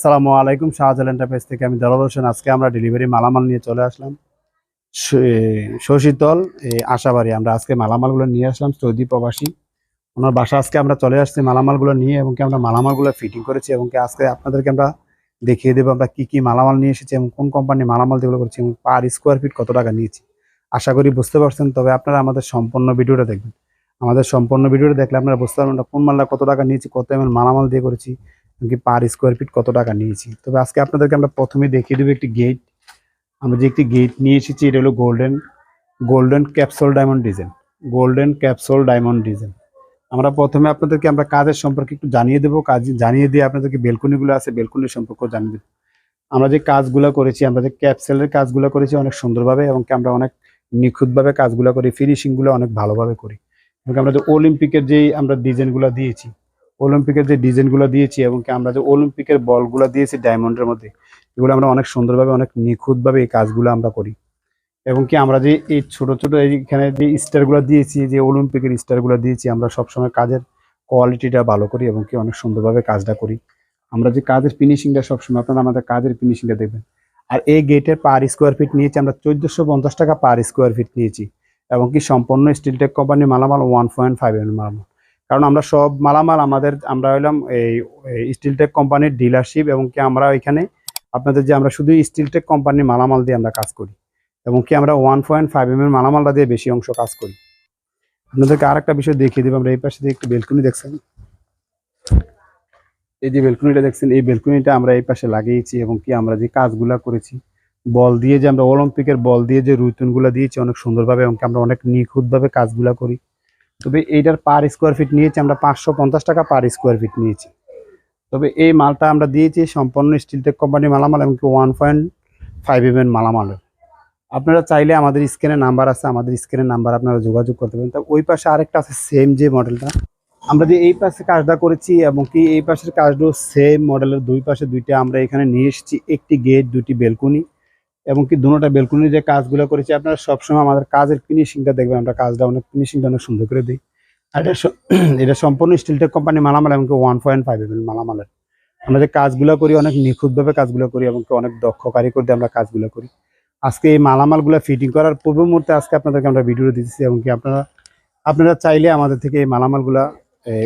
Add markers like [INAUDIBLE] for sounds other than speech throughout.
আসসালামু আলাইকুম শাহজাল এন্টারপ্রাইজ থেকে আমি দালাল হোসেন। আজকে আমরা ডেলিভারি মালামাল নিয়ে চলে আসলাম। শশীতল আশাবাড়ি। আমরা আজকে মালামালগুলো নিয়ে আসলাম, সৌদি প্রবাসী। ওনার বাসা আজকে আমরা চলে আসছি মালামালগুলো নিয়ে এবং কি আমরা মালামালগুলো ফিটিং করেছি এবং কি আজকে আপনাদেরকে আমরা দেখিয়ে দেবো আমরা কি কি মালামাল নিয়ে এসেছি এবং কোন কোম্পানি মালামাল যেগুলো করেছি এবং পার স্কোয়ার ফিট কত টাকা নিয়েছি। আশা করি বুঝতে পারছেন, তবে আপনারা আমাদের সম্পূর্ণ ভিডিওটা দেখবেন। আমাদের সম্পূর্ণ ভিডিওটা দেখলে আপনারা বুঝতে পারবেন কোন মালটা কত টাকা নিয়েছি, কত এমএল মালামাল দিয়ে করেছি কি পার স্কোয়ার ফিট কত টাকা নিয়েছি? তবে আজকে আপনাদেরকে আমরা প্রথমে দেখিয়ে দেবো একটি গেট আমরা যে একটি গেট নিয়ে এসেছি, এটা হলো golden golden capsule diamond design golden capsule diamond design আমরা প্রথমে আপনাদেরকে আমরা কাজের সম্পর্কে একটু জানিয়ে দেবো। কাজ জানিয়ে দিয়ে আপনাদেরকে বেলকুনিগুলো আছে বেলকুনির সম্পর্কে জানিয়ে দেবো। আমরা যে কাজগুলো করেছি, আমরা যে ক্যাপসেলের কাজগুলো করেছি অনেক সুন্দরভাবে এবং আমরা অনেক নিখুঁতভাবে কাজগুলো করি ফিনিশিংগুলো অনেক ভালোভাবে করি। এবং আমরা যে অলিম্পিকের যেই আমরা ডিজাইনগুলো দিয়েছি অলিম্পিকের যে ডিজাইনগুলো দিয়েছি এবং কি আমরা যে অলিম্পিকের বলগুলো দিয়েছি ডায়মন্ডের মধ্যে, এগুলো আমরা অনেক সুন্দরভাবে, অনেক নিখুঁতভাবে এই কাজগুলো আমরা করি। এবং কি আমরা যে এই ছোট ছোট এইখানে যে স্টারগুলো দিয়েছি, যে অলিম্পিকের স্টারগুলো দিয়েছি, আমরা সবসময় কাজের কোয়ালিটিটা ভালো করি এবং কি অনেক সুন্দরভাবে কাজটা করি। আমরা যে কাজের ফিনিশিংটা সবসময়, আপনারা আমাদের কাজের ফিনিশিংটা দেখবেন। আর এই গেটের পার স্কোয়ার ফিট নিয়েছি আমরা চোদ্দোশো পঞ্চাশ টাকা পার স্কোয়ার ফিট নিয়েছি। এবং কি সম্পূর্ণ স্টিলটেক কোম্পানি মালামাল ওয়ান পয়েন্ট ফাইভ এম মালামাল। কারণ আমরা সব মালামাল আমাদের, আমরা হইলাম এই স্টিলটেক কোম্পানির ডিলারশিপ এবং কি আমরা এখানে আপনাদের যে আমরা শুধু স্টিলটেক কোম্পানির মালামাল দিয়ে আমরা কাজ করি এবং কি আমরা ওয়ান পয়েন্ট ফাইভ এম এর মালামালটা দিয়ে বেশি অংশ কাজ করি। আপনাদেরকে আরেকটা বিষয় দেখিয়ে দেবো, আমরা এই পাশে দিয়ে একটু বেলকুনি দেখছেন। এই যে বেলকুনিটা দেখছেন, এই বেলকুনিটা আমরা এই পাশে লাগিয়েছি এবং কি আমরা যে কাজগুলা করেছি, বল দিয়ে যে আমরা অলিম্পিকের বল দিয়ে যে রুইতুনগুলো দিয়েছি অনেক সুন্দরভাবে এবং আমরা অনেক নিখুঁতভাবে কাজগুলা করি। তবে এইটার পার স্কোয়ার ফিট নিয়েছি আমরা পাঁচশো পঞ্চাশ টাকা পার স্কোয়ার ফিট নিয়েছি। তবে এই মালটা আমরা দিয়েছি সম্পূর্ণ স্টিলটেক কোম্পানি মালামাল এমনকি ওয়ান পয়েন্ট ফাইভ এম মালামালের আপনারা চাইলে আমাদের স্ক্রিনে নাম্বার আছে, আমাদের স্ক্রিনের নাম্বার আপনারা যোগাযোগ করতে পারেন। তা ওই পাশে আরেকটা আছে সেম যে মডেলটা আমরা যে এই পাশে কাজটা করেছি এবং কি এই পাশের কাজটাও সেম মডেলের দুই পাশে দুইটা আমরা এখানে নিয়ে এসেছি। একটি গেট দুটি বেলকুনি এবং কি দুটোটা বেলকুনি যে কাজগুলো করেছি, আপনারা সবসময় আমাদের কাজের ফিনিশিংটা দেখবেন। আমরা কাজটা অনেক ফিনিশিংটা অনেক সুন্দর করে দিই। আর এটা [CLEARS THROAT] এটা সম্পূর্ণ স্টিলটেক কোম্পানি মালামাল এবং ওয়ান পয়েন্ট ফাইভ এম মালামালের। আমরা যে কাজগুলো করি, অনেক নিখুঁতভাবে কাজগুলো করি এবং অনেক দক্ষ কারিগর দিয়ে আমরা কাজগুলো করি। আজকে এই মালামালগুলো ফিটিং করার পূর্ব মুহূর্তে আজকে আপনাদেরকে আমরা ভিডিও দিতেছি এবং কি আপনারা আপনারা চাইলে আমাদের থেকে এই মালামালগুলা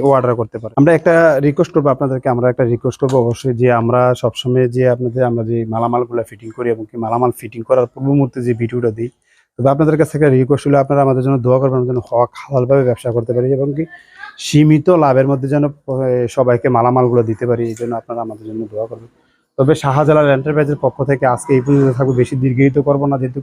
অর্ডার করতে পারেন আমরা একটা রিকোয়েস্ট করব আপনাদেরকে, আমরা একটা রিকোয়েস্ট করব অবশ্যই যে আমরা সবসময় যে আপনাদের, আমরা যে মালামালগুলো ফিটিং করি এবং কি মালামাল ফিটিং করার পূর্ব মুহূর্তে যে ভিডিওটা দিই, তবে আপনাদের কাছে একটা রিকোয়েস্ট হলে, আপনারা আমাদের জন্য দোয়া করবেন যেন হক হালালভাবে ব্যবসা করতে পারি এবং কি সীমিত লাভের মধ্যে যেন সবাইকে মালামালগুলো দিতে পারি, এই জন্য আপনারা আমাদের জন্য দোয়া করবেন। তবে শাহজালাল এন্টারপ্রাইজের পক্ষ থেকে আজকে এই পর্যন্ত থাকব, বেশি দীর্ঘায়িত করব না, যেহেতু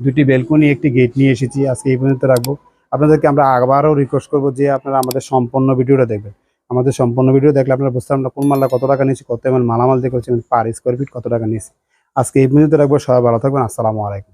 দুটি বেলকনি একটি গেট নিয়ে এসেছি, আজকে এই পর্যন্ত রাখব। আপনাদেরকে আমরা আবারও রিকোয়েস্ট করব যে আপনারা আমাদের সম্পূর্ণ ভিডিওটা দেখবেন। আমাদের সম্পূর্ণ ভিডিও দেখলে আপনারা বুঝতে পারবেন কোন মালটা কত টাকা নিয়েছি, কত এমন মালামাল দিয়ে পার স্কোয়ার ফিট কত টাকা নিয়েছি। আজকে এই পর্যন্ত রাখব, সবাই ভালো থাকবেন, আসসালামু আলাইকুম।